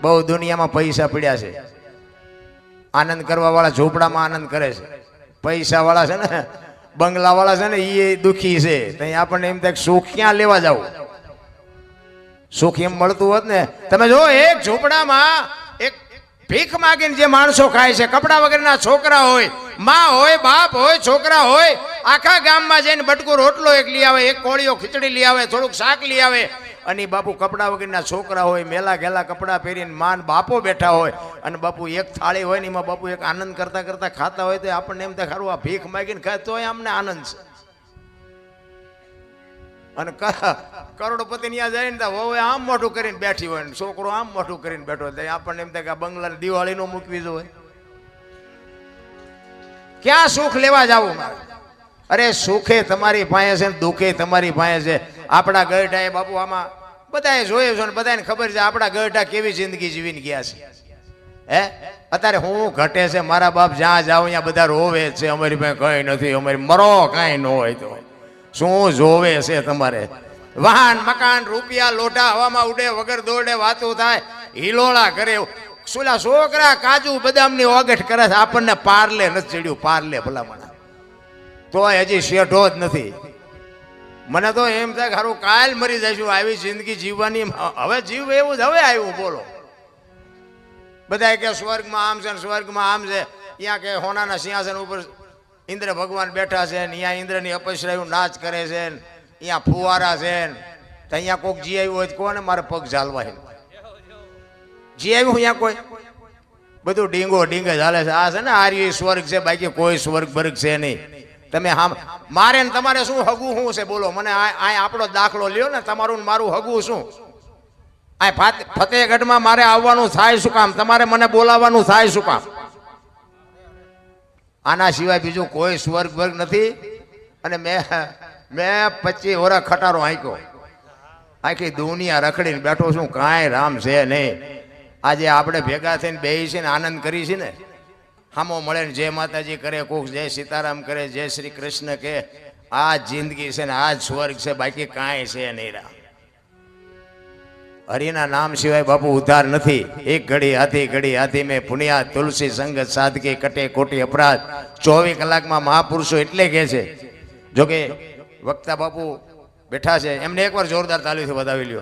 બહુ દુનિયામાં પૈસા પડ્યા છે. આનંદ કરવા વાળા ઝૂંપડામાં આનંદ કરે છે. પૈસા વાળા છે ને બંગલા વાળા છે ને એ દુખી છે. ત્યાં આપણને એમ થાય સુખ ક્યાં લેવા જાવ? સુખ એમ મળતું હોત ને, તમે જો એક ઝૂંપડામાં ભીખ માગીને જે માણસો ખાય છે, કપડા વગરના છોકરા હોય, માં હોય, બાપ હોય, છોકરા હોય, આખા ગામમાં જઈને બટકું રોટલો એક લઈ આવે, એક કોળીઓ ખીચડી લઈ આવે, થોડુંક શાક લઈ આવે. અને બાપુ કપડા વગરના છોકરા હોય, મેલા ગેલા કપડાં પહેરીને માન બાપો બેઠા હોય, અને બાપુ એક થાળી હોય ને એમાં બાપુ એક આનંદ કરતા કરતા ખાતા હોય, તો આપણને એમ થાય આ ભીખ માગીને ખાય, તોય અમને આનંદ છે. અને કરોડપતિ ત્યાં જાય ને તો વહુએ આમ મોઢું કરીને બેઠી હોય ને છોકરો આમ મોઢું કરીને બેઠો હોય આપણને એમ થાય કે આ બંગલાને દિવાળી નો મૂકવી જોઈએ. ક્યાં સુખ લેવા જવું મારે? અરે સુખે તમારી પાસે છે ને દુઃખે તમારી પાસે છે. આપણા ગઢાએ બાપુ આમાં બધાએ જોયું છે ને બધાને ખબર છે આપણા ગઢા કેવી જિંદગી જીવીને ગયા છે. હે? અત્યારે હું ઘટે છે, મારા બાપ જ્યાં જાઉં ત્યાં બધા રોવે છે. અમારી પાસે કઈ નથી, અમારી મરો કાંઈ ન હોય તો. શું જોવે છે તમારે? વાહન, મકાન, રૂપિયા, લોઢા, હવામાં ઉડે, વગર દોડે, વાતું થાય, હિલોળા કરે સુલા છોકરા, કાજુ, બદામની ઓગઠ કરે છે. આપણને પારલે નથી ચડ્યું, પારલે ભલામણા. તોય હજી શેઠો જ નથી. મને તો એમ થાય હારું કાલ મરી જઈશું, આવી જિંદગી જીવવાની. હવે જીવ એવું જ હવે આવ્યું, બોલો. બધા કે સ્વર્ગમાં આમ છે સ્વર્ગમાં આમ છે. ત્યાં કે હોનાના સિંહાસન ઉપર ઇન્દ્ર ભગવાન બેઠા છે ને અહીંયા ઇન્દ્રની અપસરાયું નાચ કરે છે ને અહીંયા ફુવારા છે ને. અહીંયા કોક જી આવ્યું હોય કોને મારે પગ ઝાલવા જી આવ્યું અહીંયા કોઈ? બધું ડીંગો ડીંગે ચાલે છે. આ છે ને આર્ય સ્વર્ગ છે, બાકી કોઈ સ્વર્ગ વર્ગ છે નહીં. તમે હા મારે ને તમારે શું હગું શું છે? બોલો, મને આ આપણો દાખલો લ્યો ને, તમારું મારું હગું શું? આ ફાત- ફતેહગઢમાં મારે આવવાનું થાય શું કામ? તમારે મને બોલાવવાનું થાય શું કામ? આના સિવાય બીજું કોઈ સ્વર્ગ વર્ગ નથી. અને મેં મેં પચીસ ઓરા ખટારો આંક્યો આખી દુનિયા રખડીને બેઠો છું, કાંઈ રામ છે નહીં. આજે આપણે ભેગા થઈને બેસી છે ને, આનંદ કરી છે ને. હામો મળે ને, જય માતાજી કરે, કોક જય સીતારામ કરે, જય શ્રી કૃષ્ણ કે, આ જિંદગી છે ને, આ જ સ્વર્ગ છે, બાકી કાંઈ છે નહીં રામ. હરિના નામ સિવાય બાપુ ઉદ્ધાર નથી. એક ઘડી હાથી ઘડી હાથી મેં પુનિયા, તુલસી સંગત સાદકી કટે કોટી અપરાધ. ચોવીસ કલાકમાં મહાપુરુષો એટલે કહે છે. જોકે વક્તા બાપુ બેઠા છે. એમને એકવાર જોરદાર તાલીથી વધાવી લ્યો.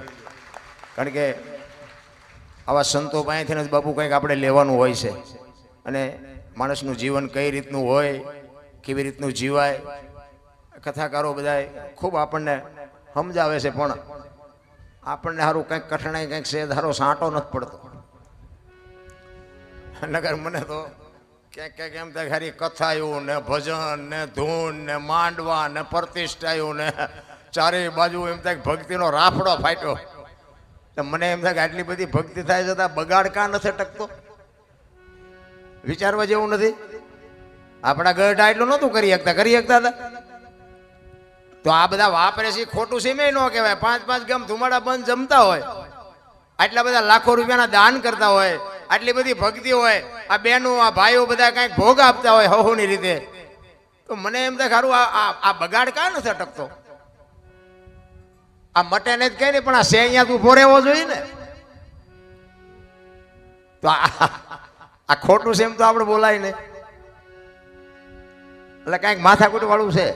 કારણ કે આવા સંતો પાસેથી જ બાપુ કંઈક આપણે લેવાનું હોય છે. અને માણસનું જીવન કઈ રીતનું હોય, કેવી રીતનું જીવાય, કથાકારો બધા ખૂબ આપણને સમજાવે છે. પણ આપણને સારું કંઈક કઠણાઈ, કંઈક છે ધારો સાંટો નથી પડતો. નગર મને તો ક્યાંક ક્યાંક એમ થાય ખાલી કથાયું ને ભજન ને ધૂન ને માંડવા ને પ્રતિષ્ઠાયું ને ચારેય બાજુ એમ થાય ભક્તિનો રાફડો ફાટ્યો. તો મને એમ થાય કે આટલી બધી ભક્તિ થાય છતાં બગાડ કાં નથી ટકતો વિચારવા જેવું નથી? આપણા ગઢા એટલું નહોતું કરી શકતા. કરી શકતા હતા? તો આ બધા વાપરે છે ખોટું છે મેં ન કહેવાય. પાંચ પાંચ ગામ ધુમાડા બંધ જમતા હોય. આટલા બધા લાખો રૂપિયાના દાન કરતા હોય, આટલી બધી ભક્તિ હોય, આ બહેનો, આ ભાઈઓ બધા કાંઈક ભોગ આપતા હોય હહુની રીતે. તો મને એમ થાય ખારું, આ બગાડ કાં નથી અટકતો? આ મટે ને જ કહે પણ આ સે અહીંયા તું ફોરેવો જોઈએ ને. તો આ ખોટું એમ તો આપણે બોલાય ને. એટલે કાંઈક માથાકૂટ વાળું છે.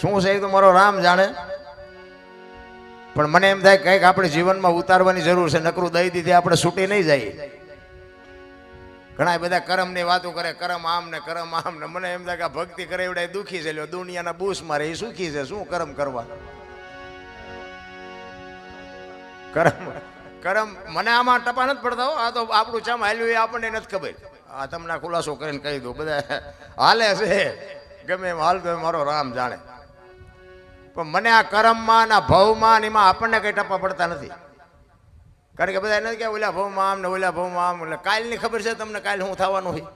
શું છે એ તો મારો રામ જાણે? પણ મને એમ થાય કંઈક આપણે જીવનમાં ઉતારવાની જરૂર છે, નકરું દઈ દીધી આપણે છૂટી નહીં જાય ઘણા બધા કરમની વાતો કરે, કરમ આમ ને કરમ આમ ને. મને એમ થાય કે ભક્તિ કરે એવડે દુખી છે, લ્યો, દુનિયાના બૂસ મારે, એ સુખી છે, શું કરમ કરવા? કરમ કરમ મને આમાં ટપા નથી પડતા હો. આ તો આપણું ચામ હાલ્યું, એ આપણને નથી ખબર. આ તમને ખુલાસો કરીને કહી દઉં, બધા હાલે છે. ગમે એમ હાલતો તો મારો રામ જાણે. પણ મને આ કરમમાં ના ભવમાં એમાં આપણને કંઈ ટપ્પા પડતા નથી. કારણ કે બધા નથી કે ઓલા ભવમાં આમ ને ઓલા ભવમાં આમ એટલે કાલની ખબર છે તમને કાલ શું થવાનું હોય.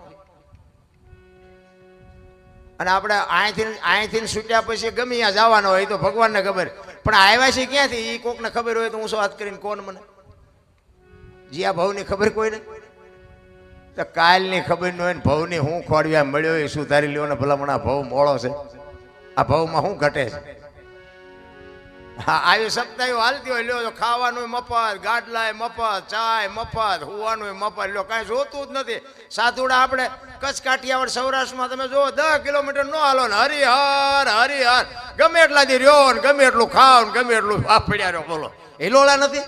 અને આપણે અહીંથી અહીંથી છૂટ્યા પછી ગમે ત્યાં જવાનો હોય તો ભગવાનને ખબર. પણ આવ્યા છે ક્યાંથી? એ કોકને ખબર હોય તો હું શું વાત કરીને કોણ મને? જી, આ ભવની ખબર કોઈ નહીં તો કાલની ખબર ન હોય ને ભવની હું ખોડવ્યા મળ્યો એ સુધારી લ્યો ને ભલામણ આ ભવ મોળો છે. આ ભવમાં શું ઘટે છે? આવી સપ્તાહ હાલતી હોય, લ્યો ખાવાનું મફત, ગાડલાય મફત, ચાય મફત હોવાનું મફત, લ્યો, કાંઈ જોતું જ નથી. સાતુડા આપણે કચ્છ કાઠિયાવાડ સૌરાષ્ટ્રમાં તમે જુઓ દસ કિલોમીટર નો હાલો ને હરિહર હરિહર. ગમે એટલા દી રહ્યો ને ગમે એટલું ખાવ ને ગમે એટલું વાપડ્યા રહ્યો, બોલો. હિલોળા નથી?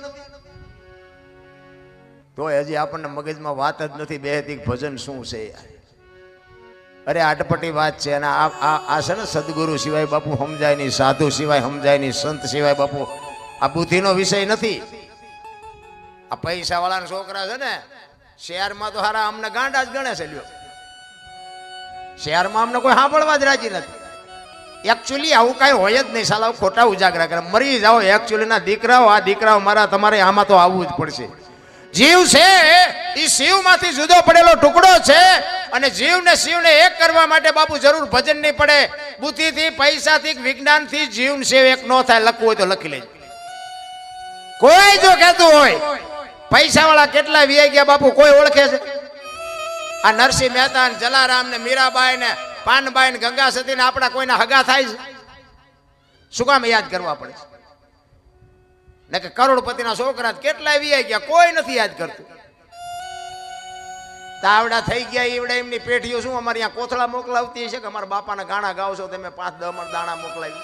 તો હજી આપણને મગજમાં વાત જ નથી બેહતી ભજન શું છે યાર. અરે, આટપટી વાત છે અને આ છે ને સદગુરુ સિવાય બાપુ સમજાય નહીં, સાધુ સિવાય સમજાય નહીં, સંત સિવાય બાપુ. આ બુદ્ધિનો વિષય નથી. આ પૈસા વાળાના છોકરા છે ને, શહેરમાં તો હારા અમને ગાંડા જ ગણે છે, લ્યો. શહેરમાં અમને કોઈ સાંભળવા જ રાજી નથી. એકચ્યુઅલી આવું કાંઈ હોય જ નહીં, સાલા ખોટા ઉજાગરા કરે. મરી જાઓ એકચ્યુઅલી ના દીકરાઓ, આ દીકરાઓ મારા તમારે આમાં તો આવવું જ પડશે. જીવ છે એ શિવમાંથી જુદો પડેલો ટુકડો છે અને જીવને શિવને એક કરવા માટે બાપુ જરૂર ભજન નહીં પડે. બુદ્ધિથી, પૈસાથી, વિજ્ઞાનથી જીવન શિવ એક ન થાય. લખવું હોય તો લખી લેજો. કોઈ જો કહેતું હોય પૈસા વાળા કેટલા વ્યાઈ ગયા બાપુ? કોઈ ઓળખે છે? આ નરસિંહ મહેતા ને જલારામ ને મીરાબાઈ ને પાનબાઈ ને ગંગા સતી ને આપણા કોઈના હગા થાય છે? શું કામ યાદ કરવા પડે છે? ને કે કરોડપતિના છોકરા કેટલા વ્યાઈ ગયા? કોઈ નથી યાદ કરતું. તાવડા થઈ ગયા ઈવડે, એમની પેઢીઓ શું અમારે અહીંયા કોથળા મોકલાવતી છે કે અમારા બાપાના ગાણા ગાવશો તમે પાંચ મણ દાણા મોકલાવી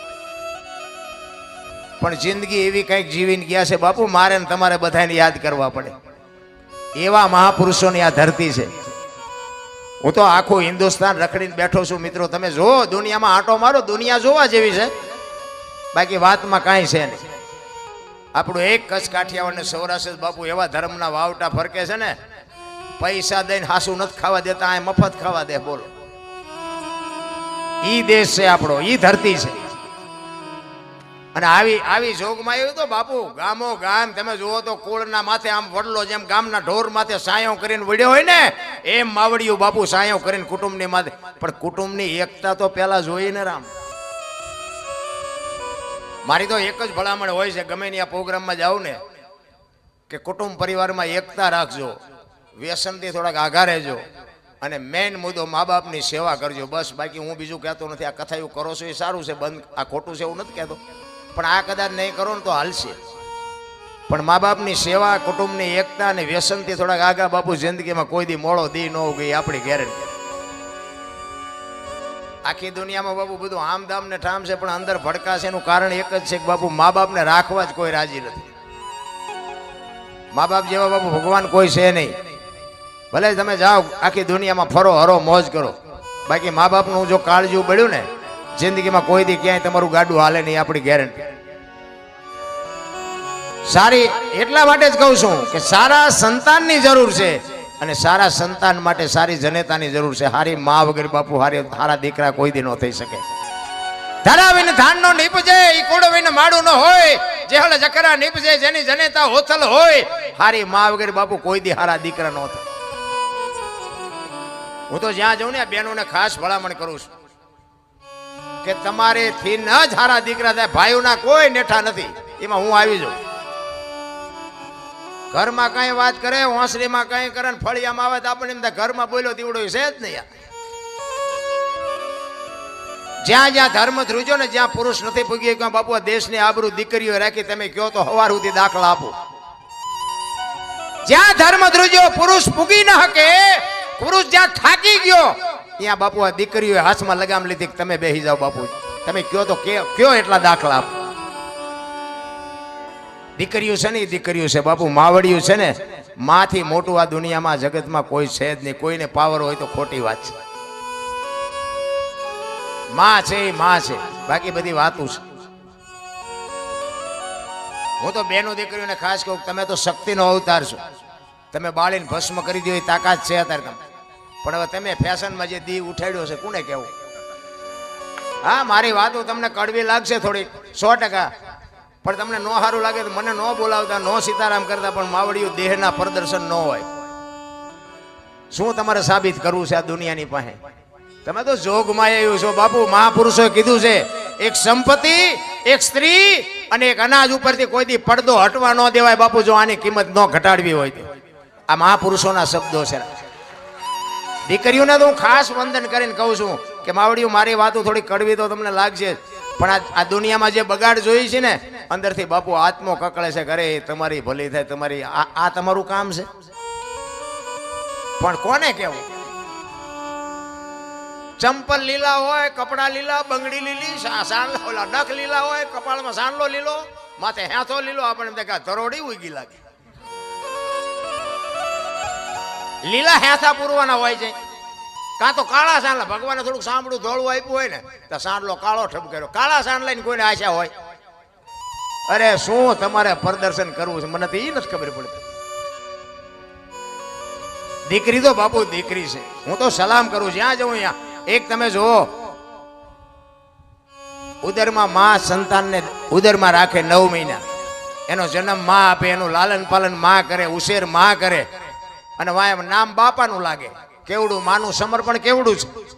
પણ જિંદગી એવી કંઈક જીવીને ગયા છે, બાપુ, મારે ને તમારે બધાને યાદ કરવા પડે. એવા મહાપુરુષોની આ ધરતી છે. હું તો આખું હિન્દુસ્તાન રખડીને બેઠો છું, મિત્રો. તમે જો દુનિયામાં આંટો મારો, દુનિયા જોવા જેવી છે. બાકી વાતમાં કાંઈ છે નહીં. આપણું એક કચ્છ કાઠિયાવાડ ને સૌરાષ્ટ્ર બાપુ, એવા ધર્મના વાવટા ફરકે છે ને પૈસા દઈને હાસુ નથી ખાવા દેતા આ મફત ખાવા દે, બોલો. ઈ દેશ છે આપણો, ઈ ધરતી છે. અને આવી આવી જોગમાં આવ્યું તો બાપુ, ગામો ગામ, તમે જુઓ તો કુળના માથે આમ વડલો જેમ ગામના ઢોર માથે સાયો કરીને વડ્યો હોય ને, એમ માવડિયું બાપુ સાયો કરીને કુટુંબની માથે. પણ કુટુંબની એકતા તો પેલા જોઈને રામ. મારી તો એક જ ભલામણ હોય છે, ગમે ત્યાં પ્રોગ્રામમાં જાઉં ને, કે કુટુંબ પરિવારમાં એકતા રાખજો. વ્યસનથી થોડાક આઘા રહેજો અને મેઇન મુદ્દો મા બાપની સેવા કરજો. બસ, બાકી હું બીજું કહેતો નથી. આ કથા એવું કરો છો એ સારું છે, બંધ, આ ખોટું છે એવું નથી કહેતો. પણ આ કદાચ નહીં કરો ને તો હાલશે. પણ મા બાપની સેવા, કુટુંબની એકતા અને વ્યસનથી થોડાક આગા બાપુ જિંદગીમાં કોઈ દી મોડો દી ન ગઈ આપણી ગેરંટી આખી દુનિયામાં બાપુ બધું આમ દામ ને ઠામ છે, પણ અંદર ભડકાશે એનું કારણ એક જ છે કે બાપુ મા બાપને રાખવા જ કોઈ રાજી નથી. મા બાપ જેવા બાપુ ભગવાન કોઈ છે નહીં. ભલે તમે જાઓ, આખી દુનિયામાં ફરો, હરો, મોજ કરો. બાકી મા બાપનું જો કાળજું બળ્યું ને, જિંદગીમાં કોઈ દી ક્યાંય તમારું ગાડું હાલે નહીં, આપણી ગેરંટી સારી, એટલા માટે જ કહું છું કે સારા સંતાનની જરૂર છે અને સારા સંતાન માટે સારી જનેતાની જરૂર છે. હારી મા વગર બાપુ, હારી સારા દીકરા કોઈ દી ન થઈ શકે. ધરાવીને ધાનનો નીપજે ઈ કુડવીને માડું ન હોય, જેહળ જકરા નીપજે જેની જનેતા હોથલ હોય, હારી મા વગર બાપુ કોઈ દી હારા દીકરા ન થાય. હું તો જ્યાં જાઉં ને બહેનોને ખાસ ભલામણ કરું છું કે તમારે થી ન જ દીકરા થાય, ભાઈઓના કોઈ નેઠા નથી. એમાં હું આવી જાઉં. ઘરમાં કઈ વાત કરે હોંસરીમાં કઈ કરે ફળિયામાં આવે તો આપણને એમ ઘરમાં બોલ્યો દીવડો છે જ નહીં જ્યાં જ્યાં ધર્મ ધ્રુજો ને જ્યાં પુરુષ નથી પૂગી ગયો બાપુ દેશની આબરૂ દીકરીઓ રાખી તમે કયો તો હવાર સુધી દાખલા આપો. જ્યાં ધર્મ ધ્રુજો પુરુષ પૂગી ન શકે પુરુષ જ્યાં થાકી ગયો, ત્યાં બાપુ આ દીકરીઓ હાથમાં લગામ લીધી તમે બેસી જાઓ બાપુ. તમે કયો તો કયો એટલા દાખલા આપો? દીકરીઓ છે ને દીકરીઓ છે બાપુ માવડિયું છે ને, માથી મોટું આ દુનિયામાં, જગતમાં કોઈ છે જ નહીં. કોઈને પાવર હોય તો ખોટી વાત છે. માં છે માં છે. બાકી બધી વાતો છે. હું તો બેનો દીકરીઓને ખાસ કહું તમે તો શક્તિનો અવતાર છો. તમે બાળીને ભસ્મ કરી દો એ તાકાત છે અત્યારે તમે પણ હવે તમે ફેશનમાં જે દી ઉઠાડ્યો છે, કોને કેવું હા, મારી વાતો તમને કડવી લાગશે થોડી સો ટકા. પણ તમને નો સારું લાગે તો મને ન બોલાવતા, નો સીતારામ કરતા, પણ માવડીઓ દેહના પ્રદર્શન ન હોય. શું તમારે સાબિત કરવું છે આ દુનિયાની પાસે? તમે તો જોગમાં આવ્યું છો, બાપુ. મહાપુરુષોએ કીધું છે, એક સંપત્તિ, એક સ્ત્રી અને એક અનાજ ઉપરથી કોઈથી પડદો હટવા ન દેવાય. બાપુ, જો આની કિંમત ન ઘટાડવી હોય તો. આ મહાપુરુષોના શબ્દો છે. દીકરીઓને તો હું ખાસ વંદન કરીને કહું છું કે માવડીઓ, મારી વાતો થોડી કડવી તો તમને લાગશે પણ આ દુનિયામાં જે બગાડ જોઈ છે ને, અંદરથી બાપુ આત્મો કકળે છે ઘરે તમારી ભલી થાય, તમારી આ તમારું કામ છે. પણ કોને કેવું ચંપલ લીલા હોય, કપડા લીલા, બંગડી લીલી સાંડલો નખ લીલા હોય, કપાળમાં સાંડલો લીલો, માથે હેથો લીલો આપણે એમ થાય ધરોડી ઉગી લાગે. લીલા હેસા પૂરવાના હોય છે. કાં તો કાળા સાંડલા ભગવાને થોડુંક સાંભળું, ધોળું આપ્યું હોય ને, તો સાંડલો કાળો ઠપકેરો કાળા સાંડલા ની કોઈને આશા હોય? અરે, શું તમારે પ્રદર્શન કરવું છે? મને તો એ નથી ખબર પડતી. દીકરી તો બાપુ દીકરી છે. હું તો સલામ કરું જ્યાં જઉં ત્યાં. એક તમે જુઓ. ઉદરમાં મા સંતાનને ઉદરમાં રાખે નવ મહિના. એનો જન્મમાં આપે, એનું લાલન પાલનમાં કરે, ઉછેરમાં કરે. અને વાય નામ બાપાનું લાગે. કેવડું? માનું સમર્પણ કેવડું છે?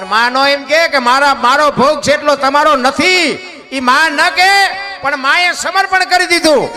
માનો એમ કે મારા, મારો ભોગ છે એટલો તમારો નથી. એ માં ન કે, પણ માએ સમર્પણ કરી દીધું.